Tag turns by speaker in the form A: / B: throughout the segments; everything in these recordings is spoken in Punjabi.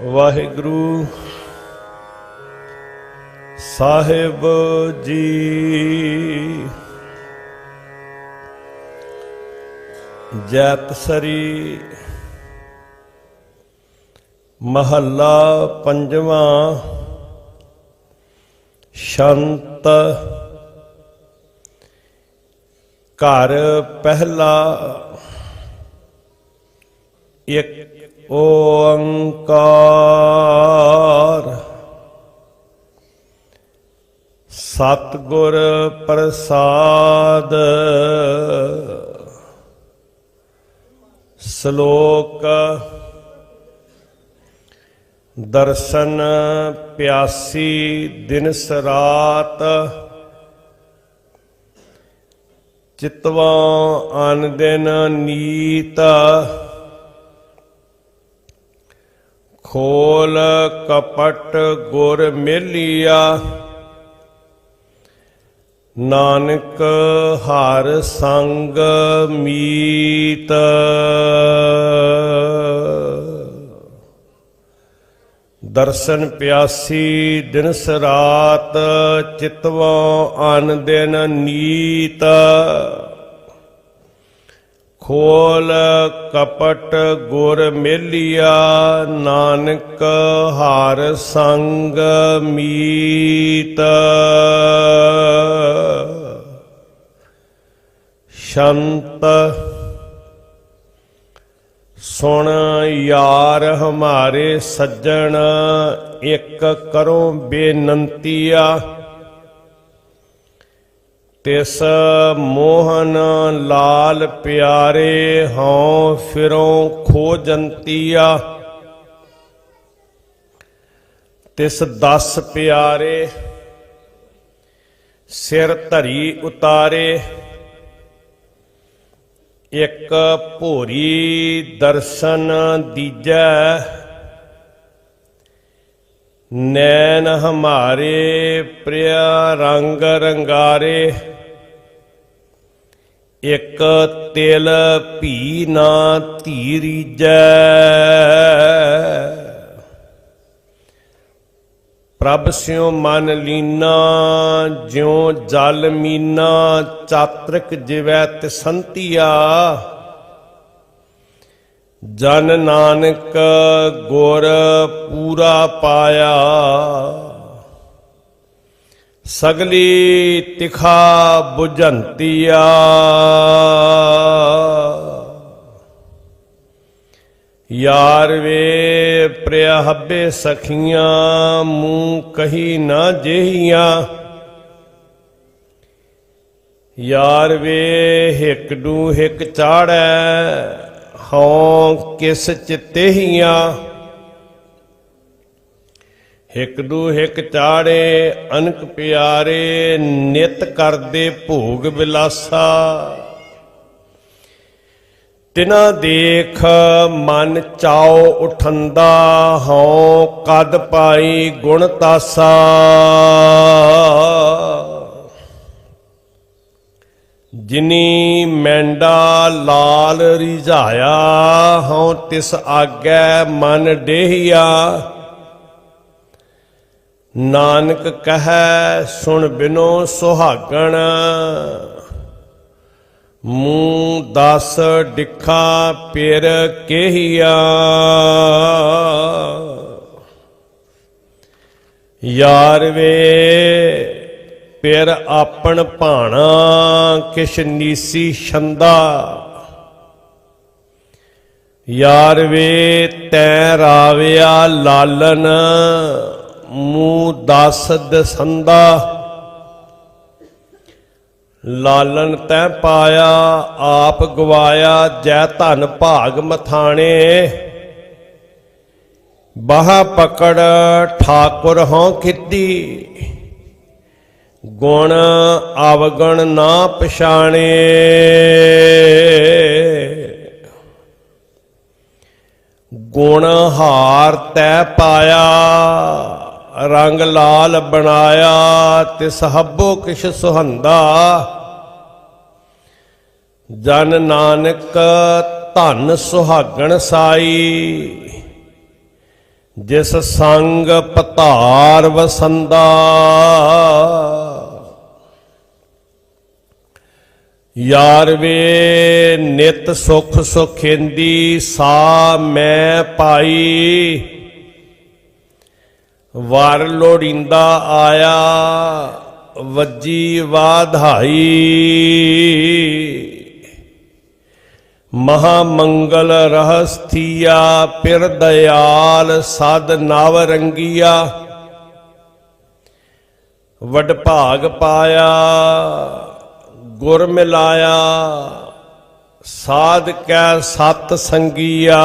A: ਵਾਹਿਗੁਰੂ ਸਾਹਿਬ ਜੀ। ਜੈਤ ਸਰੀ ਮਹੱਲਾ ਪੰਜਵਾਂ ਸ਼ੰਤ ਘਰ ਪਹਿਲਾ ਇੱਕ ਓੰਕਾਰ। ਸਤਿਗੁਰ ਪ੍ਰਸਾਦ। ਸ਼ਲੋਕ ਦਰਸ਼ਨ ਪਿਆਸੀ ਦਿਨ ਸਰਾਤ ਚਿਤਵਾ ਅਨ ਦਿਨ ਨੀਤ। ਖੋਲ ਕਪਟ ਗੁਰ ਮਿਲਿਆ। ਨਾਨਕ ਹਰ ਸੰਗ ਮੀਤ। ਦਰਸ਼ਨ ਪਿਆਸੀ ਦਿਨ ਸਰਾਤ, ਚਿਤਵਾ ਅਨ ਦਿਨ ਨੀਤ। ਖੋਲ ਕਪਟ ਗੁਰ ਮੇਲੀਆ, ਨਾਨਕ ਹਰ ਸੰਗ ਮੀਤ। ਸ਼ੰਤ ਸੁਣ ਯਾਰ ਹਮਾਰੇ ਸੱਜਣ, ਇੱਕ ਕਰੋ ਬੇਨੰਤੀਆ। ਤਿਸ ਮੋਹਨ ਲਾਲ ਪਿਆਰੇ ਹਉ ਫਿਰੋਂ ਖੋਜੰਤੀਆ। ਤਿਸ ਦਸ ਪਿਆਰੇ ਸਿਰ ਧਰੀ ਉਤਾਰੇ। ਇੱਕ ਭੋਰੀ ਦਰਸ਼ਨ ਦੀਜੈ। ਨੈਣ ਹਮਾਰੇ ਪ੍ਰਿਆ ਰੰਗ ਰੰਗਾਰੇ। ਇੱਕ ਤਿਲ ਭੀ ਨਾ ਧੀਰੀਜੈ ਪ੍ਰਭ ਸਿਉ ਮਨ ਲੀਨਾ, ਜਿਉ ਜਲ ਮੀਨਾ, ਚਾਤ੍ਰਿਕ ਜਿਵੈ ਤਿਸੰਤੀਆ। ਜਨ ਨਾਨਕ ਗੁਰ ਪੂਰਾ ਪਾਇਆ। ਸਗਲੀ ਤਿਖਾ 부ਝੰਤੀਆ ਯਾਰ ਵੇ ਪ੍ਰਿਆ ਹੱਬੇ ਸਖੀਆਂ, ਮੂੰਹ ਕਹੀ ਨਾ ਜੇਹੀਆਂ। ਯਾਰ ਵੇ ਹਿੱਕ ਡੂ ਹਿੱਕ ਚਾੜੈ, ਹਉ ਕਿਸ ਚਿਤੇਹੀਆਂ। ਹਿਕ ਦੂ ਹਿਕ ਚਾੜੇ, ਅਨਕ ਪਿਆਰੇ, ਨਿਤ ਕਰਦੇ ਭੋਗ ਵਿਲਾਸਾ ਤਿਨਾ ਦੇਖ ਮਨ ਚਾਉ ਉਠੰਦਾ, ਹਉ ਕਦ ਪਾਈ ਗੁਣ ਤਾਸਾ। ਜਿਨੀ ਮੈਂਡਾ ਲਾਲ ਰਿਝਾਇਆ, ਹਉ ਤਿਸ ਆਗੈ ਮਨ ਡੇਹੀਆ। ਨਾਨਕ ਕਹੈ, ਸੁਣ ਬਿਨੋ ਸੁਹਾਗਣ। ਮੂੰ ਦਸ ਡਿਖਾ ਪਿਰ ਕੇਹੀਆ। ਯਾਰ ਵੇ, ਪਿਰ ਆਪਣ ਭਾਣਾ, ਕਿਛ ਨੀਸੀ ਛੰਦਾ। ਯਾਰ ਵੇ, ਤੈ ਰਾਵਿਆ ਲਾਲਨ। ਮੂੰ ਦਸ ਦਸੰਦਾ ਲਾਲਨ ਤੈ ਪਾਇਆ, ਆਪ ਗਵਾਇਆ, ਜੈ ਧਨ ਭਾਗ ਮਥਾਣੇ। ਬਾਹ ਪਕੜ ਠਾਕੁਰ ਹਉ ਕੀਤੀ ਗੁਣ ਅਵਗਣ ਨਾ ਪਛਾਣੇ। ਗੁਣ ਹਾਰ ਤੈ ਪਾਇਆ। ਰੰਗ ਲਾਲ ਬਣਾਇਆ ਤੇ ਸਹਬੋ ਕਿਛ ਸੁਹੰਦਾ। ਜਨ ਨਾਨਕ ਧਨ ਸੁਹਾਗਣ ਸਾਈ, ਜਿਸ ਸੰਗ ਪਤਾਰ ਵਸੰਦਾ। ਯਾਰ ਵੇ ਨਿਤ ਸੁਖ ਸੁਖੇਂਦੀ, ਸਾ ਮੈਂ ਪਾਈ। ਵਾਰ ਲੋੜੀਂਦਾ ਆਇਆ, ਵੱਜੀ ਵਾਧਾਈ। ਮਹਾ ਮੰਗਲ ਰਹਸਥੀਆ, ਪਿਰ ਦਇਆਲ ਸਦ ਨਵ ਰੰਗੀਆ। ਵਡ ਭਾਗ ਪਾਇਆ, ਗੁਰ ਮਿਲਾਇਆ, ਸਾਧ ਕੈ ਸਤ ਸੰਗੀਆ।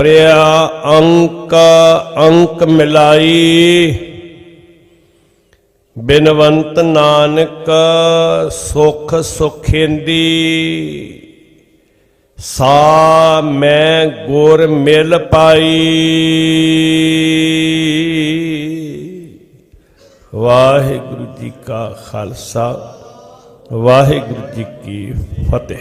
A: ਪ੍ਰਿਆ ਅੰਕ ਅੰਕ ਮਿਲਾਈ। ਬਿਨਵੰਤ ਨਾਨਕ, ਸੁਖ ਸੁਖੇਂਦੀ। ਸਾ ਮੈਂ ਗੁਰ ਮਿਲ ਪਾਈ। ਵਾਹਿਗੁਰੂ ਜੀ ਕਾ ਖਾਲਸਾ, ਵਾਹਿਗੁਰੂ ਜੀ ਕੀ ਫਤਿਹ।